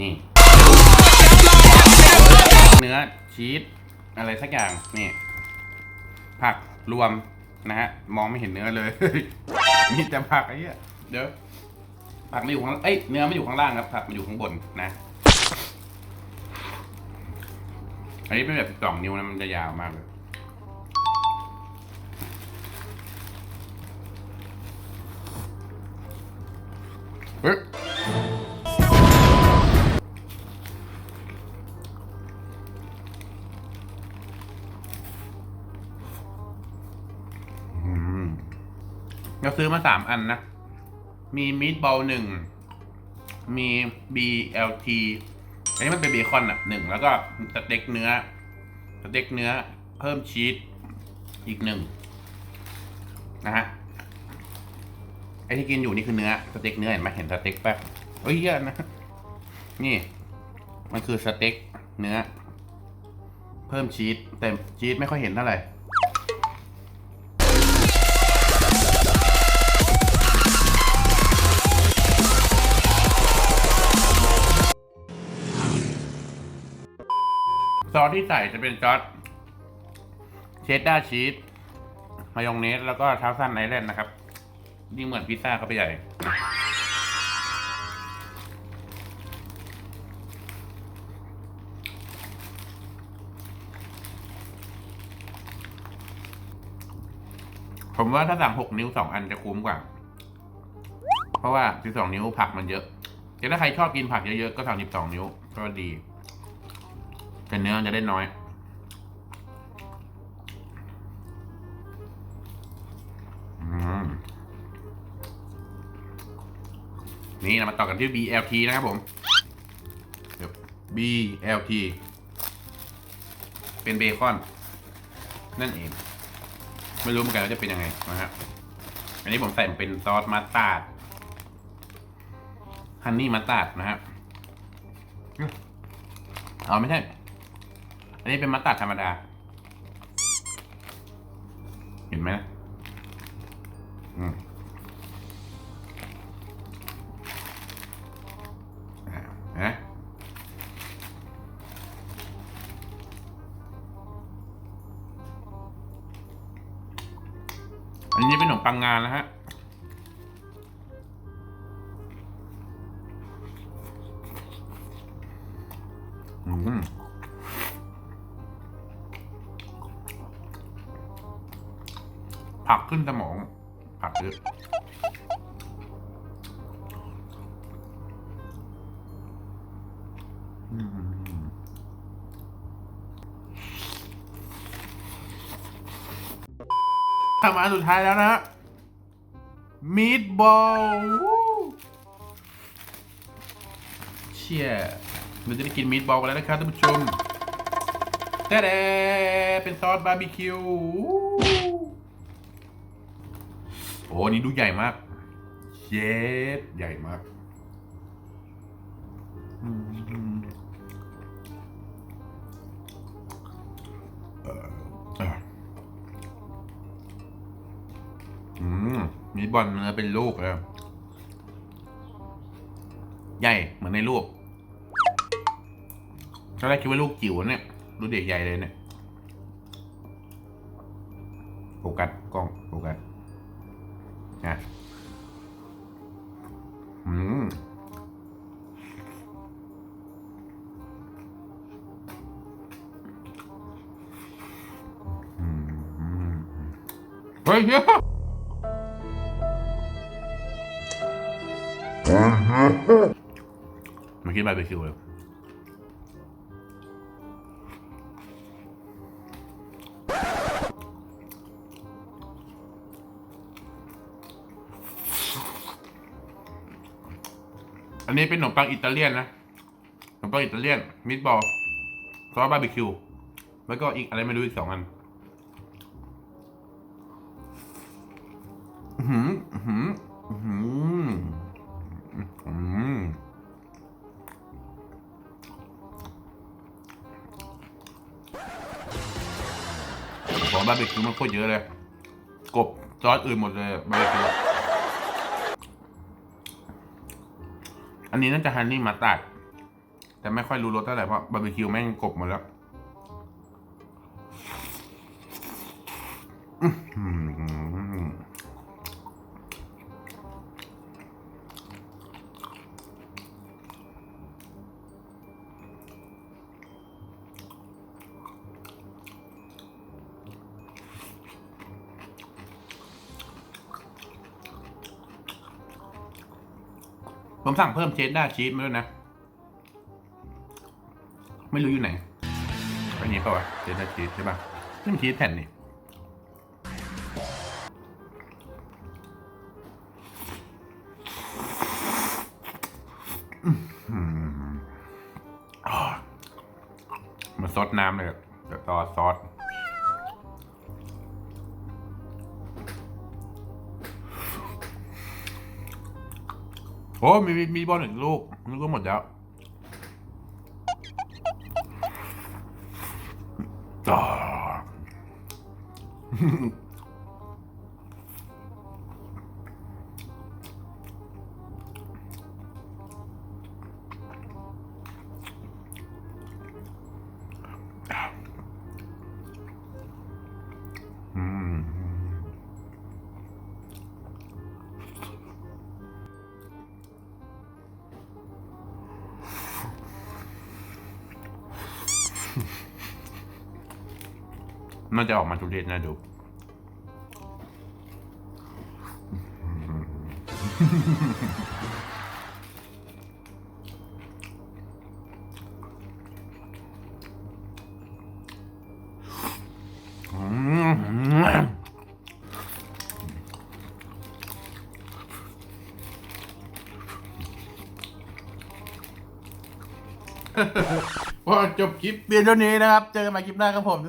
นี่ เนื้อชีสอะไรสักอย่างนี่ ผักรวมนะฮะมองไม่เห็นเนื้อเลย มีแต่ผักไอ้เหี้ยเดี๋ยวผักไม่อยู่ข้างเอ้ยเนื้อไม่อยู่ข้างล่างครับผักมันอยู่ข้างบนนะอันนี้เป็นแบบสองนิ้วนะมันจะยาวมากเลย เราซื้อมาสามอันนะ มีมีดบอลหนึ่ง มี BLT อันนี้มันเป็นเบคอนอะหนึ่งแล้วก็สเต็กเนื้อสเต็กเนื้อ เพิ่มชีสอีกหนึ่งนะฮะไอที่กินอยู่นี่คือเนื้อสเต็กเนื้อเห็นไหมเห็นสเต็กป๊บเฮ้ยเหี้ยอะนะนี่ มันคือสเต็กเนื้อ เพิ่มชีสแต่ชีสไม่ค่อยเห็นเท่าไหร่ ซอสที่ใส่จะเป็นซอสเชดดาร์ชีสมายองเนส แล้วก็ทาวซันไอแลนด์นะครับยิ่งเหมือนพิซซ่าเข้าไปใหญ่ ผมว่าถ้าสั่งหกนิ้วสองอันจะคุ้มกว่า เพราะว่าสิบสองนิ้วผักมันเยอะแต่ถ้าใครชอบกินผักเยอะๆ ก็สั่งสิบสองนิ้วก็ดี แต่เนื้อจะได้น้อยนี่เรามาต่อกันที่ BLT นะครับผม BLT เป็นเบคอน นั่นเอง ไม่รู้เหมือนกันว่าจะเป็นยังไงนะฮะอันนี้ผมใส่เป็นซอสมัสตาร์ดฮันนี่มัสตาร์ดนะฮะเอาไม่ใช่ อันนี้เป็นมัสตาร์ดธรรมดา เห็นไหมอืมนะอันนี้เป็นขนมปังงานนะฮะอืม ผักขึ้นสมอง ผักเยอะทำมาอันสุดท้ายแล้วนะ มีดบอลเชี่ยเราจะได้กินมีดบอลกันแล้วนะครับท่านผู้ชมแต่เดเป็นซอสบาร์บีคิว อ้อันนี่ดูใหญ่มาก เย็ดใหญ่มากอืมเอ่ออะอืมมีบอลเนื้อเป็นลูกเลยใหญ่เหมือนในรูปตอนแรกคิดว่าลูกจิ๋วเนี่ยดูเด็กใหญ่เลยเนี่ยโฟกัสกล้องโฟกัส เฮ้ยเฮ้ยมาคิดบาร์บีคิวเลยอันนี้เป็นขนมปังอิตาเลียนนะขนมปังอิตาเลียนมิตบอลซอสบาร์บีคิว แล้วก็อีกอะไรไม่รู้อีกสองอัน หืออือหืออือหืออื้อหือขอบาร์บีคิวมันโคตรเยอะเลย กบซอสอื่นหมดเลยบาร์บีคิวอันนี้น่าจะฮันนี่มาตัด แต่ไม่ค่อยรู้รสเท่าไหร่เพราะบาร์บีคิวแม่งกบหมดแล้ว ผมสั่งเพิ่มเชดด้าชีสมาด้วยนะ ไม่รู้อยู่ไหนอันนี้เปล่าวะเชดด้าชีสใช่ป่ะนี่มันชีสแผ่นนี่อื้อหืออ่ามาซดน้ำเลยอะเดี๋ยวต่อซอส โอ้มีมีมีบอลหนึ่งลูกลูกก็หมดแล้วต่อ น่าจะออกมาทุเรศน่าดูอืมพอจบคลิปเพียงเท่านี้นะครับ เจอกันใหม่คลิปหน้าครับผม